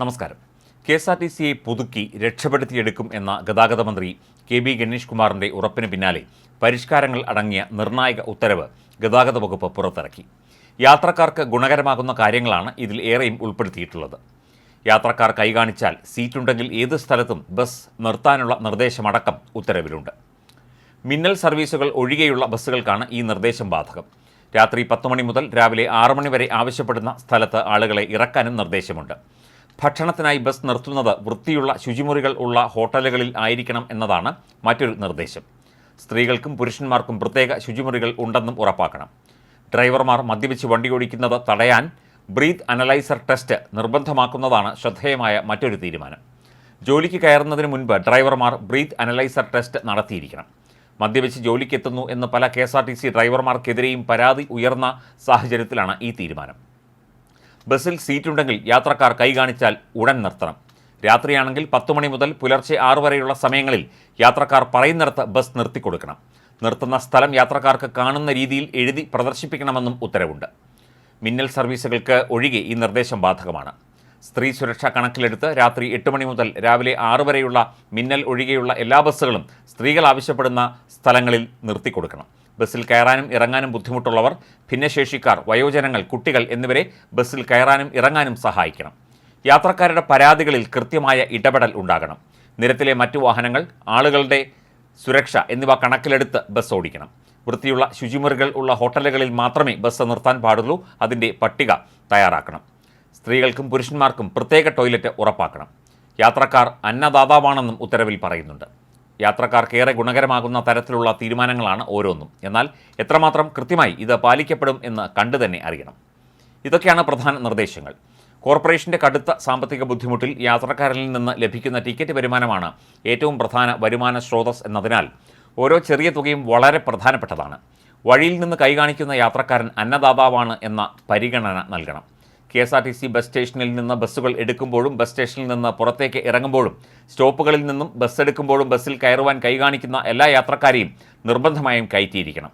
നമസ്കാരം. K S R T സിയെ പുതുക്കി രക്ഷപ്പെടുത്തിയെടുക്കും എന്ന ഗതാഗത മന്ത്രി കെ ബി ഗണേഷ് കുമാറിന്റെ ഉറപ്പിന് പിന്നാലെ പരിഷ്കാരങ്ങൾ അടങ്ങിയ നിർണായക ഉത്തരവ് ഗതാഗത വകുപ്പ് പുറത്തിറക്കി. യാത്രക്കാർക്ക് ഗുണകരമാകുന്ന കാര്യങ്ങളാണ് ഇതിൽ ഏറെയും ഉൾപ്പെടുത്തിയിട്ടുള്ളത്. യാത്രക്കാർ കൈകാണിച്ചാൽ സീറ്റുണ്ടെങ്കിൽ ഏത് സ്ഥലത്തും ബസ് നിർത്താനുള്ള നിർദ്ദേശമടക്കം ഉത്തരവിലുണ്ട്. മിന്നൽ സർവീസുകൾ ഒഴികെയുള്ള ബസ്സുകൾക്കാണ് ഈ നിർദ്ദേശം ബാധകം. രാത്രി പത്ത് മണി മുതൽ രാവിലെ ആറ് മണി വരെ ആവശ്യപ്പെടുന്ന സ്ഥലത്ത് ആളുകളെ ഇറക്കാനും നിർദ്ദേശമുണ്ട്. ഭക്ഷണത്തിനായി ബസ് നിർത്തുന്നത് വൃത്തിയുള്ള ശുചിമുറികൾ ഉള്ള ഹോട്ടലുകളിൽ ആയിരിക്കണം എന്നതാണ് മറ്റൊരു നിർദ്ദേശം. സ്ത്രീകൾക്കും പുരുഷന്മാർക്കും പ്രത്യേക ശുചിമുറികൾ ഉണ്ടെന്നും ഉറപ്പാക്കണം. ഡ്രൈവർമാർ മദ്യപിച്ച് വണ്ടി ഓടിക്കുന്നത് തടയാൻ ബ്രീത്ത് അനലൈസർ ടെസ്റ്റ് നിർബന്ധമാക്കുന്നതാണ് ശ്രദ്ധേയമായ മറ്റൊരു തീരുമാനം. ജോലിക്ക് കയറുന്നതിന് മുൻപ് ഡ്രൈവർമാർ ബ്രീത്ത് അനലൈസർ ടെസ്റ്റ് നടത്തിയിരിക്കണം. മദ്യപിച്ച് ജോലിക്കെത്തുന്നു എന്ന് പല K S R T C ഡ്രൈവർമാർക്കെതിരെയും പരാതി ഉയർന്ന സാഹചര്യത്തിലാണ് ഈ തീരുമാനം. ബസ്സിൽ സീറ്റുണ്ടെങ്കിൽ യാത്രക്കാർ കൈ കാണിച്ചാൽ ഉടൻ നിർത്തണം. രാത്രിയാണെങ്കിൽ പത്ത് മണി മുതൽ പുലർച്ചെ ആറ് വരെയുള്ള സമയങ്ങളിൽ യാത്രക്കാർ പറയുന്നിടത്ത് ബസ് നിർത്തിക്കൊടുക്കണം. നിർത്തുന്ന സ്ഥലം യാത്രക്കാർക്ക് കാണുന്ന രീതിയിൽ എഴുതി പ്രദർശിപ്പിക്കണമെന്നും ഉത്തരവുണ്ട്. മിന്നൽ സർവീസുകൾക്ക് ഒഴികെ ഈ നിർദ്ദേശം ബാധകമാണ്. സ്ത്രീ സുരക്ഷ കണക്കിലെടുത്ത് രാത്രി എട്ട് മണി മുതൽ രാവിലെ ആറ് വരെയുള്ള മിന്നൽ ഒഴികെയുള്ള എല്ലാ ബസ്സുകളും സ്ത്രീകൾ ആവശ്യപ്പെടുന്ന സ്ഥലങ്ങളിൽ നിർത്തിക്കൊടുക്കണം. ബസ്സിൽ കയറാനും ഇറങ്ങാനും ബുദ്ധിമുട്ടുള്ളവർ ഭിന്നശേഷിക്കാർ വയോജനങ്ങൾ കുട്ടികൾ എന്നിവരെ ബസ്സിൽ കയറാനും ഇറങ്ങാനും സഹായിക്കണം. യാത്രക്കാരുടെ പരാതികളിൽ കൃത്യമായ ഇടപെടൽ ഉണ്ടാകണം. നിരത്തിലെ മറ്റു വാഹനങ്ങൾ ആളുകളുടെ സുരക്ഷ എന്നിവ കണക്കിലെടുത്ത് ബസ് ഓടിക്കണം. വൃത്തിയുള്ള ശുചിമുറികൾ ഉള്ള ഹോട്ടലുകളിൽ മാത്രമേ ബസ് നിർത്താൻ പാടുള്ളൂ അതിന്റെ പട്ടിക തയ്യാറാക്കണം. സ്ത്രീകൾക്കും പുരുഷന്മാർക്കും പ്രത്യേക ടോയ്ലറ്റ് ഉറപ്പാക്കണം. യാത്രക്കാർ അന്നദാതാവാണെന്നും ഉത്തരവിൽ പറയുന്നുണ്ട്. യാത്രക്കാർക്ക് ഏറെ ഗുണകരമാകുന്ന തരത്തിലുള്ള തീരുമാനങ്ങളാണ് ഓരോന്നും. എന്നാൽ എത്രമാത്രം കൃത്യമായി ഇത് പാലിക്കപ്പെടും എന്ന് കണ്ടു തന്നെ അറിയണം. ഇതൊക്കെയാണ് പ്രധാന നിർദ്ദേശങ്ങൾ. കോർപ്പറേഷന്റെ കടുത്ത സാമ്പത്തിക ബുദ്ധിമുട്ടിൽ യാത്രക്കാരിൽ നിന്ന് ലഭിക്കുന്ന ടിക്കറ്റ് വരുമാനമാണ് ഏറ്റവും പ്രധാന വരുമാന സ്രോതസ് എന്നതിനാൽ ഓരോ ചെറിയ തുകയും വളരെ പ്രധാനപ്പെട്ടതാണ്. വഴിയിൽ നിന്ന് കൈകാണിക്കുന്ന യാത്രക്കാരൻ അന്നദാതാവാണ് എന്ന പരിഗണന നൽകണം. K S R T C bus സ്റ്റേഷനിൽ നിന്ന് ബസ്സുകൾ എടുക്കുമ്പോഴും ബസ് സ്റ്റേഷനിൽ നിന്ന് പുറത്തേക്ക് ഇറങ്ങുമ്പോഴും സ്റ്റോപ്പുകളിൽ നിന്നും ബസ് എടുക്കുമ്പോഴും ബസ്സിൽ കയറുവാൻ കൈകാണിക്കുന്ന എല്ലാ യാത്രക്കാരെയും നിർബന്ധമായും കയറ്റിയിരിക്കണം.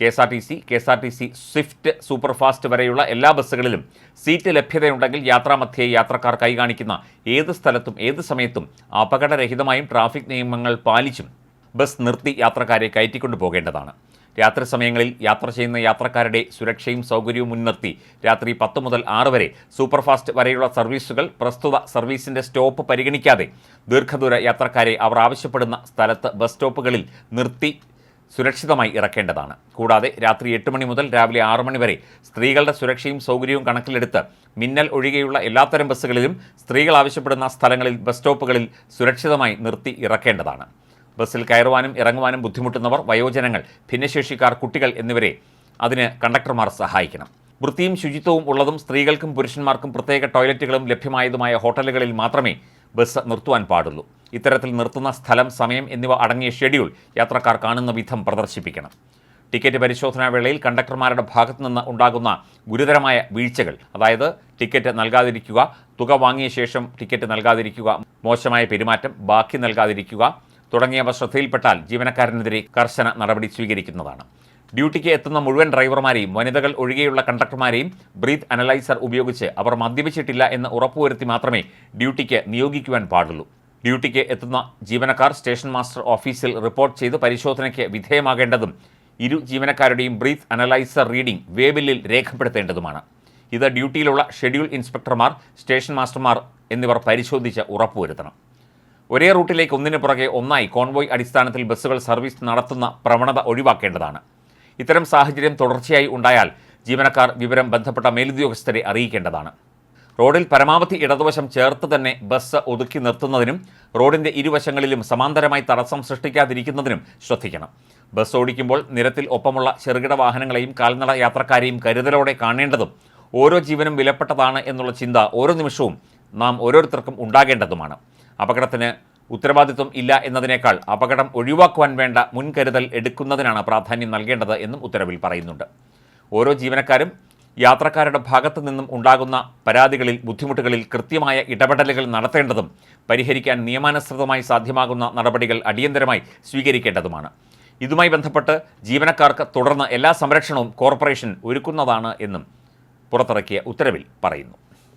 K S R T C K S R T C swift superfast വരെയുള്ള എല്ലാ ബസ്സുകളിലും സീറ്റ് ലഭ്യതയുണ്ടെങ്കിൽ യാത്രാമധ്യേ യാത്രക്കാർ കൈകാണിക്കുന്ന ഏത് സ്ഥലത്തും ഏത് സമയത്തും അപകടരഹിതമായും ട്രാഫിക് നിയമങ്ങൾ പാലിച്ചും ബസ് നിർത്തി യാത്രക്കാരെ കയറ്റിക്കൊണ്ടു പോകേണ്ടതാണ്. രാത്രി സമയങ്ങളിൽ യാത്ര ചെയ്യുന്ന യാത്രക്കാരുടെ സുരക്ഷയും സൗകര്യവും മുൻനിർത്തി രാത്രി പത്ത് മുതൽ ആറ് വരെ സൂപ്പർഫാസ്റ്റ് വരെയുള്ള സർവീസുകൾ പ്രസ്തുത സർവീസിന്റെ സ്റ്റോപ്പ് പരിഗണിക്കാതെ ദീർഘദൂര യാത്രക്കാരെ അവർ ആവശ്യപ്പെടുന്ന സ്ഥലത്ത് ബസ് സ്റ്റോപ്പുകളിൽ നിർത്തി സുരക്ഷിതമായി ഇറക്കേണ്ടതാണ്. കൂടാതെ രാത്രി എട്ട് മണി മുതൽ രാവിലെ ആറ് മണി വരെ സ്ത്രീകളുടെ സുരക്ഷയും സൗകര്യവും കണക്കിലെടുത്ത് മിന്നൽ ഒഴികെയുള്ള എല്ലാത്തരം ബസ്സുകളിലും സ്ത്രീകൾ ആവശ്യപ്പെടുന്ന സ്ഥലങ്ങളിൽ ബസ് സ്റ്റോപ്പുകളിൽ സുരക്ഷിതമായി നിർത്തി ഇറക്കേണ്ടതാണ്. ബസ്സിൽ കയറുവാനും ഇറങ്ങുവാനും ബുദ്ധിമുട്ടുന്നവർ വയോജനങ്ങൾ ഭിന്നശേഷിക്കാർ കുട്ടികൾ എന്നിവരെ അതിന് കണ്ടക്ടർമാർ സഹായിക്കണം. വൃത്തിയും ശുചിത്വവും ഉള്ളതും സ്ത്രീകൾക്കും പുരുഷന്മാർക്കും പ്രത്യേക ടോയ്ലറ്റുകളും ലഭ്യമായതുമായ ഹോട്ടലുകളിൽ മാത്രമേ ബസ് നിർത്തുവാൻ പാടുള്ളൂ. ഇത്തരത്തിൽ നിർത്തുന്ന സ്ഥലം സമയം എന്നിവ അടങ്ങിയ ഷെഡ്യൂൾ യാത്രക്കാർ കാണുന്ന വിധം പ്രദർശിപ്പിക്കണം. ടിക്കറ്റ് പരിശോധനാ വേളയിൽ കണ്ടക്ടർമാരുടെ ഭാഗത്തു നിന്ന് ഉണ്ടാകുന്ന ഗുരുതരമായ വീഴ്ചകൾ അതായത് ടിക്കറ്റ് നൽകാതിരിക്കുക തുക വാങ്ങിയ ശേഷം ടിക്കറ്റ് നൽകാതിരിക്കുക മോശമായ പെരുമാറ്റം ബാക്കി നൽകാതിരിക്കുക തുടങ്ങിയവ ശ്രദ്ധയിൽപ്പെട്ടാൽ ജീവനക്കാരനെതിരെ കർശന നടപടി സ്വീകരിക്കുന്നതാണ്. ഡ്യൂട്ടിക്ക് എത്തുന്ന മുഴുവൻ ഡ്രൈവർമാരെയും വനിതകൾ ഒഴികെയുള്ള കണ്ടക്ടർമാരെയും ബ്രീത്ത് അനലൈസർ ഉപയോഗിച്ച് അവർ മദ്യപിച്ചിട്ടില്ല എന്ന് ഉറപ്പുവരുത്തി മാത്രമേ ഡ്യൂട്ടിക്ക് നിയോഗിക്കുവാൻ പാടുള്ളൂ. ഡ്യൂട്ടിക്ക് എത്തുന്ന ജീവനക്കാർ സ്റ്റേഷൻ മാസ്റ്റർ ഓഫീസിൽ റിപ്പോർട്ട് ചെയ്ത് പരിശോധനയ്ക്ക് വിധേയമാകേണ്ടതും ഇരു ജീവനക്കാരുടെയും ബ്രീത്ത് അനലൈസർ റീഡിംഗ് വേബില്ലിൽ രേഖപ്പെടുത്തേണ്ടതുമാണ്. ഇത് ഡ്യൂട്ടിയിലുള്ള ഷെഡ്യൂൾ ഇൻസ്പെക്ടർമാർ സ്റ്റേഷൻ മാസ്റ്റർമാർ എന്നിവർ പരിശോധിച്ച് ഉറപ്പുവരുത്തണം. ഒരേ റൂട്ടിലേക്ക് ഒന്നിന് പുറകെ ഒന്നായി കോൺവോയ് അടിസ്ഥാനത്തിൽ ബസ്സുകൾ സർവീസ് നടത്തുന്ന പ്രവണത ഒഴിവാക്കേണ്ടതാണ്. ഇത്തരം സാഹചര്യം തുടർച്ചയായി ഉണ്ടായാൽ ജീവനക്കാർ വിവരം ബന്ധപ്പെട്ട മേലുദ്യോഗസ്ഥരെ അറിയിക്കേണ്ടതാണ്. റോഡിൽ പരമാവധി ഇടതുവശം ചേർത്ത് തന്നെ ബസ് ഒതുക്കി നിർത്തുന്നതിനും റോഡിന്റെ ഇരുവശങ്ങളിലും സമാന്തരമായി തടസ്സം സൃഷ്ടിക്കാതിരിക്കുന്നതിനും ശ്രദ്ധിക്കണം. ബസ് ഓടിക്കുമ്പോൾ നിരത്തിൽ ഒപ്പമുള്ള ചെറുകിട വാഹനങ്ങളെയും കാൽനട യാത്രക്കാരെയും കരുതലോടെ കാണേണ്ടതും ഓരോ ജീവനും വിലപ്പെട്ടതാണ് എന്നുള്ള ചിന്ത ഓരോ നിമിഷവും നാം ഓരോരുത്തർക്കും ഉണ്ടാകേണ്ടതുമാണ്. അപകടത്തിന് ഉത്തരവാദിത്വം ഇല്ല എന്നതിനേക്കാൾ അപകടം ഒഴിവാക്കുവാൻ വേണ്ട മുൻകരുതൽ എടുക്കുന്നതിനാണ് പ്രാധാന്യം നൽകേണ്ടത് എന്നും ഉത്തരവിൽ പറയുന്നുണ്ട്. ഓരോ ജീവനക്കാരും യാത്രക്കാരുടെ ഭാഗത്തു നിന്നും ഉണ്ടാകുന്ന പരാതികളിൽ ബുദ്ധിമുട്ടുകളിൽ കൃത്യമായ ഇടപെടലുകൾ നടത്തേണ്ടതും പരിഹരിക്കാൻ നിയമാനുസൃതമായി സാധ്യമാകുന്ന നടപടികൾ അടിയന്തരമായി സ്വീകരിക്കേണ്ടതുമാണ്. ഇതുമായി ബന്ധപ്പെട്ട് ജീവനക്കാർക്ക് തുടർന്ന് എല്ലാ സംരക്ഷണവും കോർപ്പറേഷൻ ഒരുക്കുന്നതാണ് എന്നും പുറത്തിറക്കിയ ഉത്തരവിൽ പറയുന്നു.